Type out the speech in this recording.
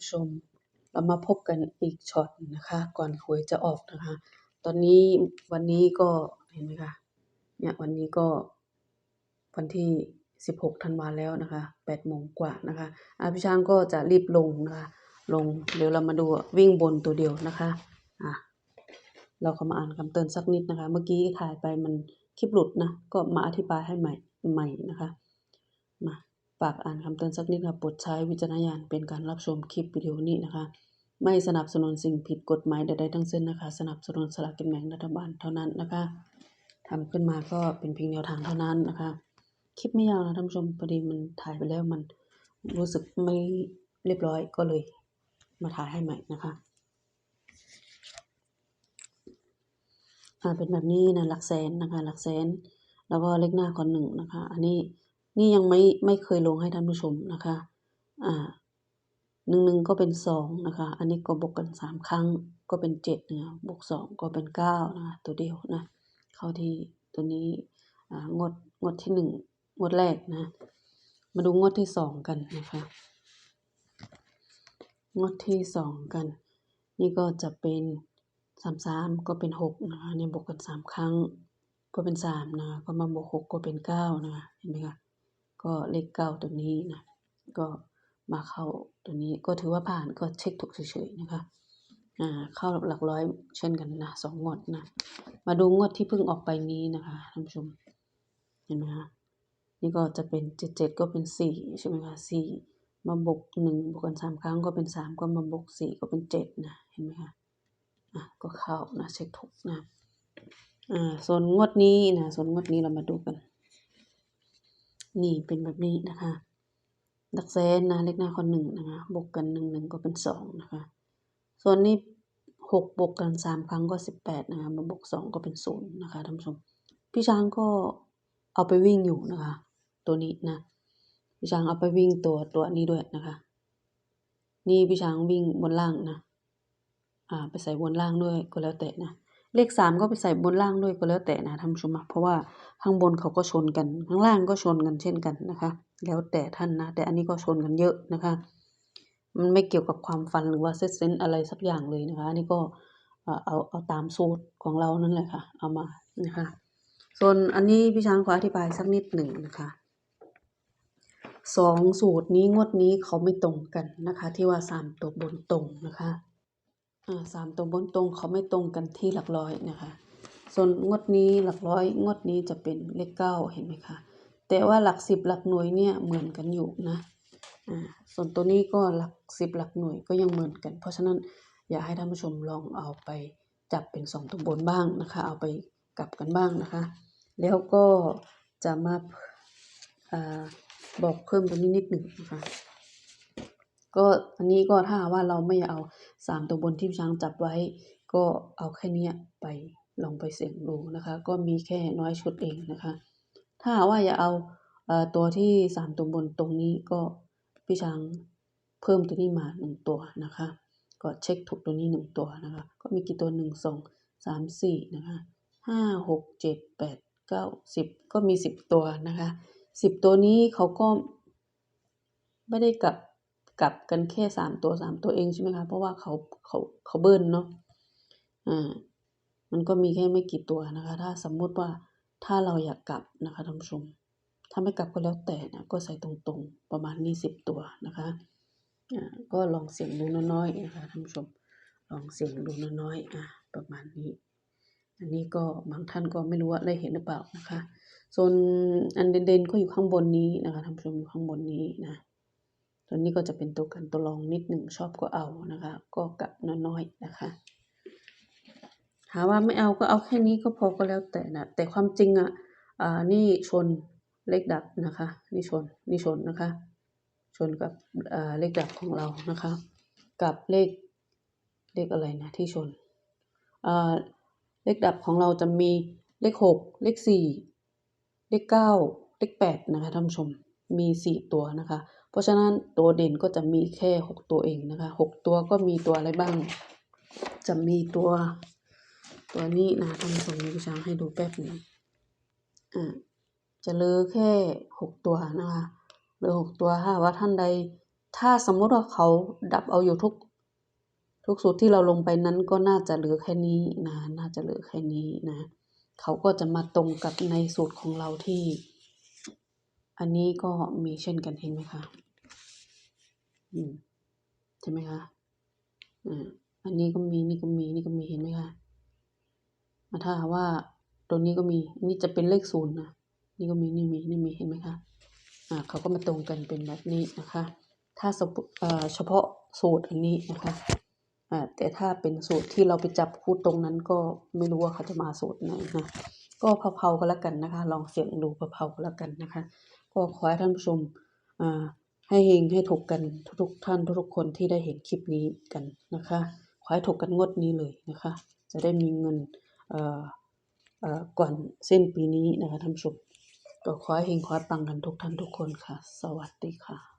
ผู้ชม เรามาพบกันอีกช็อตนะคะ ก่อนหวยจะออกนะคะ ตอนนี้วันนี้ก็เห็นไหมคะเนี่ยวันนี้ก็วันที่ 16 ธันวาแล้วนะคะ8โมงกว่านะคะอาพิชางก็จะรีบลงนะคะ ลงเดี๋ยวเรามาดูวิ่งบนตัวเดียวนะคะอะเราก็มาอ่านคำเตือนสักนิดนะคะ เมื่อกี้ถ่ายไปมันคลิปหลุดนะ ก็มาอธิบายให้ใหม่ใหม่นะคะ มา ฝากอ่านคำเตือนสักนิดค่ะโปรดใช้วิจารณญาณเป็นการรับชมคลิปวิดีโอนี้นะคะ ไม่สนับสนุนสิ่งผิดกฎหมายใดๆทั้งสิ้นนะคะ สนับสนุนสลากกินแบ่งรัฐบาลเท่านั้นนะคะทำขึ้นมาก็เป็นเพียงแนวทางเท่านั้นนะคะ คลิปไม่ยาวนะท่านผู้ชมพอดีมันถ่ายไปแล้วมันรู้สึกไม่เรียบร้อยก็เลยมาถ่ายให้ใหม่นะคะอ่าเป็นแบบนี้นะหลักแสนนะคะ หลักแสน แล้วก็เลขหน้าก่อนหนึ่งนะคะ อันนี้ นี่ยังไม่ไม่เคยลงให้ท่านผู้ชมนะคะ อ่าหนึ่งหนึ่งก็เป็นสองนะคะ อันนี้ก็บวกกันสามครั้งก็เป็นเจ็ดนะบวกสองก็เป็นเก้านะคะตัวเดียวนะ เข้าที่ตัวนี้อ่างดงดที่หนึ่งงดแรกนะ มาดูงดที่สองกันนะคะ งดที่สองกัน นี่ก็จะเป็นสามสามก็เป็นหกนะคะเนี่ยบวกกันสามครั้ง ก็เป็นสามนะคะก็มาบวกหกก็เป็นเก้านะคะเห็นไหมคะ ก็เลขเก้าตัวนี้นะก็มาเข้าตัวนี้ก็ถือว่าผ่านก็เช็คถูกเฉยๆนะคะอ่าเข้าหลักร้อยเช่นกันนะสองงวดนะมาดูงวดที่เพิ่งออกไปนี้นะคะท่านผู้ชมเห็นไหมคะนี่ก็จะเป็นเจ็ดเจ็ดก็เป็นสี่ใช่ไหมคะสี่มาบวกหนึ่งบวกกันสามครั้งก็เป็นสามก็มาบวกสี่ก็เป็นเจ็ดนะเห็นไหมคะอะก็เข้านะเช็คถูกนะอ่าส่วนงวดนี้นะส่วนงวดนี้เรามาดูกัน นี่เป็นแบบนี้นะคะหลักแสนนะเลขหน้าคนหนึ่งนะคะ บวกกันหนึ่งหนึ่งก็เป็นสองนะคะ ส่วนนี้หกบวกกันสามครั้งก็สิบแปดนะคะมาบวกสองก็เป็นศูนย์นะคะท่านผู้ชม พี่ช้างก็เอาไปวิ่งอยู่นะคะ ตัวนี้นะ พี่ช้างเอาไปวิ่งตัวตัวนี้ด้วยนะคะ นี่พี่ช้างวิ่งบนล่างนะ อ่า ไปใส่บนล่างด้วยก็แล้วแต่นะ เลขสามก็ไปใส่บนล่างด้วยก็แล้วแต่นะท่านผู้ชมะเพราะว่าข้างบนเขาก็ชนกัน ข้างล่างก็ชนกันเช่นกันนะคะ แล้วแต่ท่านนะ แต่อันนี้ก็ชนกันเยอะนะคะ มันไม่เกี่ยวกับความฟันหรือว่าเซตเซนอะไรสักอย่างเลยนะคะ อันนี้ก็เอาเอาเอาตามสูตรของเรานั่นแหละค่ะ เอามานะคะ ส่วนอันนี้พี่ช้างขออธิบายสักนิดหนึ่งนะคะสองสูตรนี้งวดนี้เขาไม่ตรงกันนะคะ ที่ว่าสามตัวบนตรงนะคะ สามตัวบนตรงเขาไม่ตรงกันที่หลักร้อยนะคะ ส่วนงวดนี้หลักร้อยงวดนี้จะเป็นเลขเก้าเห็นไหมคะแต่ว่าหลักสิบหลักหน่วยเนี่ยเหมือนกันอยู่นะอ่าส่วนตัวนี้ก็หลักสิบหลักหน่วยก็ยังเหมือนกัน เพราะฉะนั้นอยากให้ท่านผู้ชมลองเอาไปจับเป็นสองตัวบนบ้างนะคะ เอาไปกลับกันบ้างนะคะ แล้วก็จะมาอาบอกเพิ่มตรงนี้นิดหนึ่งนะคะก็อันนี้ก็ถ้าว่าเราไม่เอา สามตัวบนที่ช้างจับไว้ ก็เอาแค่นี้ไปลองไปเสี่ยงดูนะคะ ก็มีแค่น้อยชุดเองนะคะ ถ้าว่าอย่าเอาเอ่อตัวที่สามตัวบนตรงนี้ก็พี่ช้างเพิ่มตัวนี้มาหนึ่งตัวนะคะ ก็เช็คถูกตัวนี้หนึ่งตัวนะคะ ก็มีกี่ตัวหนึ่งสองสามสี่นะคะห้าหกเจ็ดแปดเก้าสิบก็มีสิบตัวนะคะสิบตัวนี้เขาก็ไม่ได้กลับ กลับกันแค่สามตัวสามตัวเองใช่ไหมคะ เพราะว่าเขาเขาเขาเบิ้ลเนาะอ่ามันก็มีแค่ไม่กี่ตัวนะคะ ถ้าสมมุติว่าถ้าเราอยากกลับนะคะท่านผู้ชม ถ้าไม่กลับก็แล้วแต่นะก็ใส่ตรงๆประมาณนี้สิบตัวนะคะอ่าก็ลองเสี่ยงดูน้อยๆนะคะท่านผู้ชมลองเสี่ยงดูน้อยๆอะประมาณนี้ อันนี้ก็บางท่านก็ไม่รู้ว่าได้เห็นหรือเปล่านะคะส่วนอันเด่นๆก็อยู่ข้างบนนี้นะคะท่านผู้ชมอยู่ข้างบนนี้นะ ตัวนี้ก็จะเป็นตัวกันตัวรองนิดหนึ่งชอบก็เอานะคะ ก็กลับน้อยๆนะคะ หาว่าไม่เอาก็เอาแค่นี้ก็พอก็แล้วแต่นะแต่ความจริงอะอ่านี่ชนเลขดับนะคะ นี่ชนนี่ชนนะคะ ชนกับอ่าเลขดับของเรานะคะ กับเลขเลขอะไรนะที่ชนอ่าเลขดับของเราจะมีเลขหกเลขสี่เลขเก้าเลขแปดนะคะท่านผู้ชม มีสี่ตัวนะคะ เพราะฉะนั้นตัวเด่นก็จะมีแค่หกตัวเองนะคะหกตัวก็มีตัวอะไรบ้าง จะมีตัวตัวนี้นะท่านผู้ชมนี่ช้างให้ดูแป๊บนึงอ่าจะเหลือแค่หกตัวนะคะเหลือหกตัวถ้าว่าท่านใด ถ้าสมมติว่าเขาดับเอาอยู่ทุก ทุกสูตรที่เราลงไปนั้นก็น่าจะเหลือแค่นี้นะ น่าจะเหลือแค่นี้นะ เขาก็จะมาตรงกับในสูตรของเราที่ อันนี้ก็มีเช่นกันเห็นไหมคะอืมใช่ไหมคะอ่าอันนี้ก็มีนี่ก็มีนี่ก็มีเห็นไหมคะอ่าถ้าว่าตัวนี้ก็มีนนี้จะเป็นเลขศูนย์นะนี่ก็มีนี่มีนี่มีเห็นไหมคะอ่าเขาก็มาตรงกันเป็นแบบนี้นะคะ ถ้าสมมุเอ่อเฉพาะสูตรอันนี้นะคะอ่าแต่ถ้าเป็นสูตรที่เราไปจับคู่ตรงนั้นก็ไม่รู้ว่าเขาจะมาสูตรไหนนะก็เผาๆก็แล้วกันนะคะ ลองเสี่ยงดูเผาๆก็แล้วกันนะคะ ก็ขอให้ท่านผู้ชมอ่าให้เฮงให้ถูกกันทุกๆท่านทุกๆคนที่ได้เห็นคลิปนี้กันนะคะ ขอให้ถูกกันงวดนี้เลยนะคะ จะได้มีเงินเอ่อเอ่อก่อนเส้นปีนี้นะคะท่านผู้ชมก็ขอให้เฮงขอให้ปังกันทุกท่านทุกคนค่ะ สวัสดีค่ะ